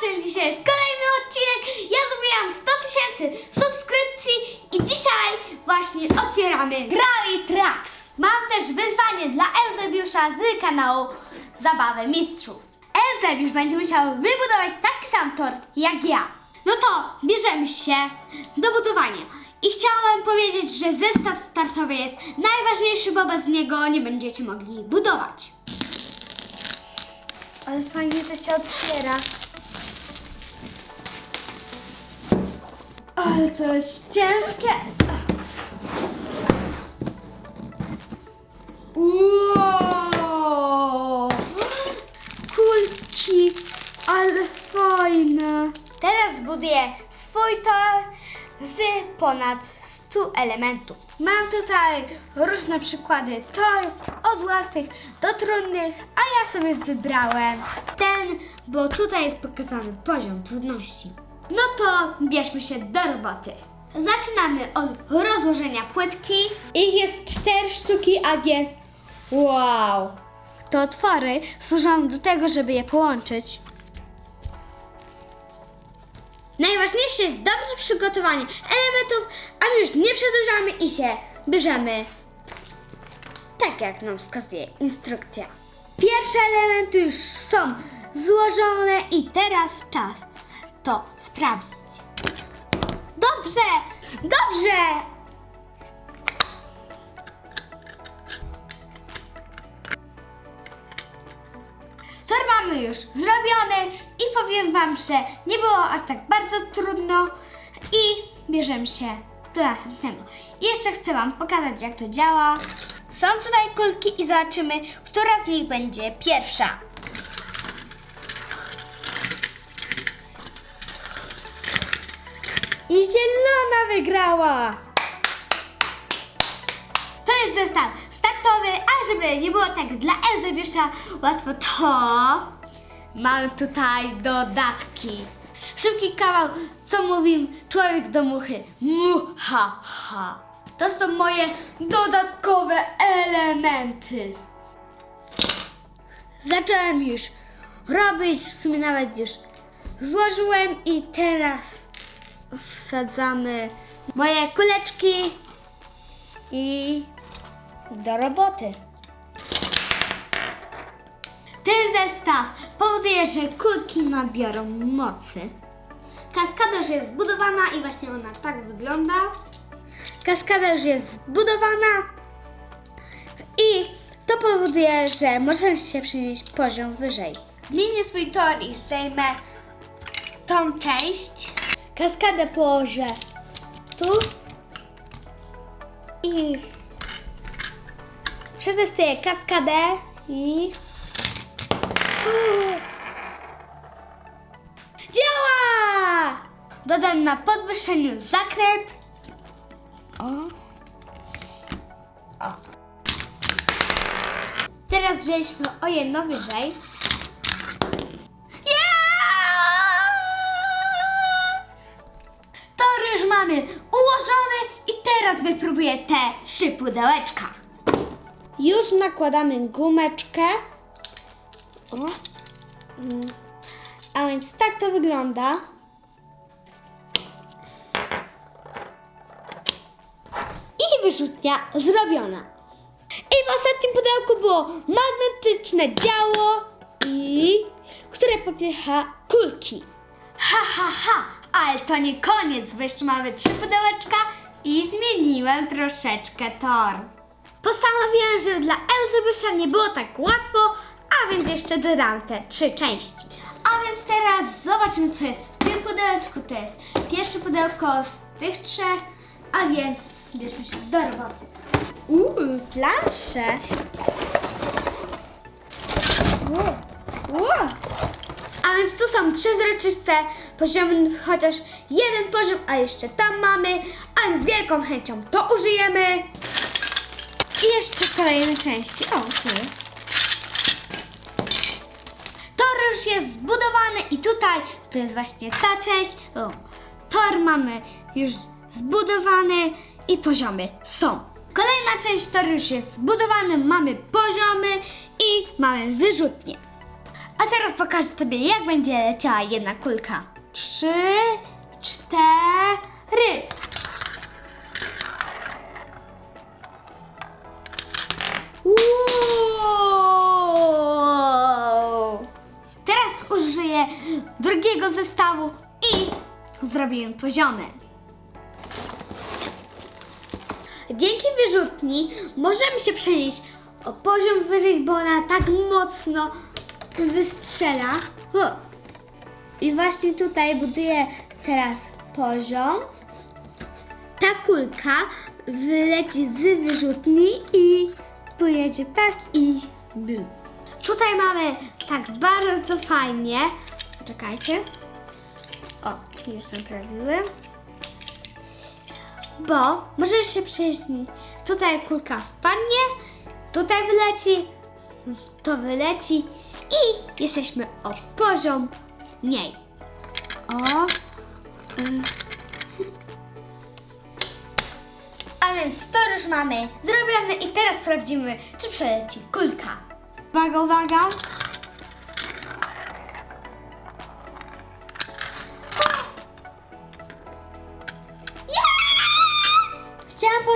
czyli dzisiaj jest kolejny odcinek. Ja dobijam 100 tysięcy subskrypcji i dzisiaj właśnie otwieramy Gravity Tracks. Mam też wyzwanie dla Eusebiusza z kanału Zabawy Mistrzów. Eusebiusz będzie musiał wybudować taki sam tort jak ja. No to bierzemy się do budowania. I chciałam powiedzieć, że zestaw startowy jest najważniejszy, bo bez niego nie będziecie mogli budować. Ale fajnie to się otwiera. Ale to jest ciężkie. Wow! Kulki, ale fajne. Teraz buduję swój tor z ponad 100 elementów. Mam tutaj różne przykłady torów, od łatwych do trudnych, a ja sobie wybrałem ten, bo tutaj jest pokazany poziom trudności. No to bierzmy się do roboty. Zaczynamy od rozłożenia płytki. Ich jest cztery sztuki, a jest wow. To otwory służą do tego, żeby je połączyć. Najważniejsze jest dobrze przygotowanie elementów, a my już nie przedłużamy i się bierzemy tak jak nam wskazuje instrukcja. Pierwsze elementy już są złożone i teraz czas to sprawdzić. Dobrze, dobrze! Tor mamy już zrobiony i powiem Wam, że nie było aż tak bardzo trudno i bierzemy się do następnego. Jeszcze chcę Wam pokazać, jak to działa. Są tutaj kulki i zobaczymy, która z nich będzie pierwsza. I zielona wygrała! To jest zestaw startowy, a żeby nie było tak dla Eusebiusza łatwo, to mam tutaj dodatki. Szybki kawał, co mówi człowiek do muchy. Muha, ha. To są moje dodatkowe elementy. Zacząłem już robić, w sumie nawet już złożyłem i teraz wsadzamy moje kuleczki i do roboty. Ten zestaw powoduje, że kulki nabiorą mocy. Kaskada już jest zbudowana i właśnie ona tak wygląda. Kaskada już jest zbudowana i to powoduje, że możemy się przenieść poziom wyżej. Zmienię swój tor i zdejmę tą część. Kaskadę położę tu i przetestuję kaskadę i działa! Dodam na podwyższeniu zakręt. O. O. Teraz wzięliśmy o jedno wyżej. Wypróbuję te trzy pudełeczka. Już nakładamy gumeczkę. O. A więc tak to wygląda. I wyrzutnia zrobiona. I w ostatnim pudełku było magnetyczne działo i które popycha kulki. Ha, ha, ha! Ale to nie koniec, bo jeszcze mamy trzy pudełeczka i zmieniłem troszeczkę tor. Postanowiłem, że dla Eusebusza nie było tak łatwo, a więc jeszcze dodam te trzy części. A więc teraz zobaczmy, co jest w tym pudełeczku. To jest pierwsze pudełko z tych trzech, a więc bierzmy się do roboty. Uuu, plansze. Wow, wow. A więc tu są przezroczyste poziomy, chociaż jeden poziom, a jeszcze tam mamy, a z wielką chęcią to użyjemy. I jeszcze kolejne części. O, tu jest. Tor już jest zbudowany i tutaj to jest właśnie ta część. O, tor mamy już zbudowany i poziomy są. Kolejna część toru już jest zbudowany, mamy poziomy i mamy wyrzutnie. A teraz pokażę Tobie, jak będzie leciała jedna kulka. Trzy, cztery. Użyję drugiego zestawu i zrobię poziomy. Dzięki wyrzutni możemy się przenieść o poziom wyżej, bo ona tak mocno wystrzela. I właśnie tutaj buduję teraz poziom. Ta kulka wyleci z wyrzutni i pojedzie tak i blu. Tutaj mamy tak bardzo fajnie. Czekajcie. O, już naprawiłem bo możesz się przejść. Tutaj kulka wpadnie, tutaj wyleci, to wyleci i jesteśmy o poziom mniej. O. y. A więc to już mamy zrobione i teraz sprawdzimy, czy przeleci kulka. Uwaga, uwaga.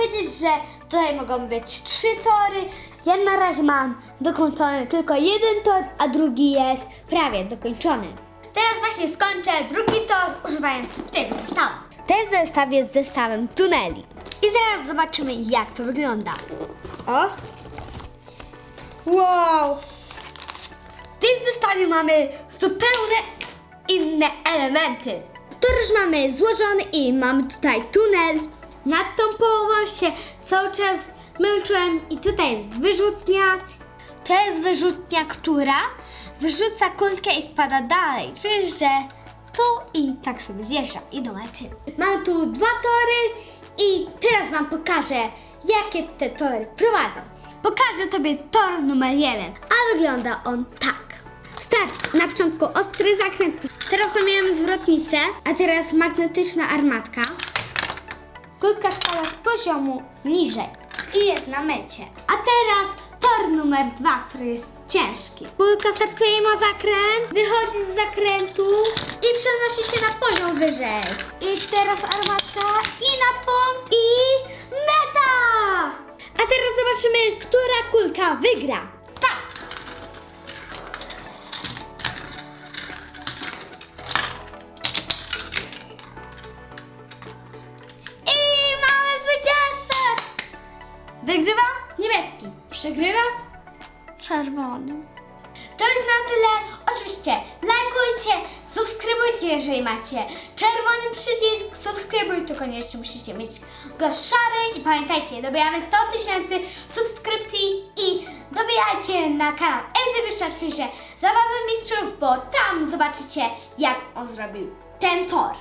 Powiedzieć, że tutaj mogą być trzy tory. Ja na razie mam dokończony tylko jeden tor, a drugi jest prawie dokończony. Teraz właśnie skończę drugi tor używając tego zestawu. Ten zestaw jest zestawem tuneli. I zaraz zobaczymy jak to wygląda. O! Wow! W tym zestawie mamy zupełnie inne elementy. Tor już mamy złożony i mamy tutaj tunel. Nad tą połową się cały czas męczyłem i tutaj jest wyrzutnia. To jest wyrzutnia, która wyrzuca kulkę i spada dalej, czyli że tu i tak sobie zjeżdża i do mety. Mam tu dwa tory i teraz Wam pokażę, jakie te tory prowadzą. Pokażę Tobie tor numer jeden, a wygląda on tak. Start. Na początku ostry zakręt. Teraz mamy zwrotnicę, a teraz magnetyczna armatka. Kulka spada z poziomu niżej i jest na mecie. A teraz tor numer dwa, który jest ciężki. Kulka startuje ma zakręt, wychodzi z zakrętu i przenosi się na poziom wyżej. I teraz armatka i na punkt i meta! A teraz zobaczymy, która kulka wygra. Wygrywa niebieski. Przegrywa czerwony. To już na tyle. Oczywiście lajkujcie, subskrybujcie, jeżeli macie czerwony przycisk. Subskrybuj, to koniecznie musicie mieć go szary. I pamiętajcie, dobijamy 100 tysięcy subskrypcji i dobijajcie na kanał Exhibition, czyli że Zabawy Mistrzów, bo tam zobaczycie, jak on zrobił ten tor.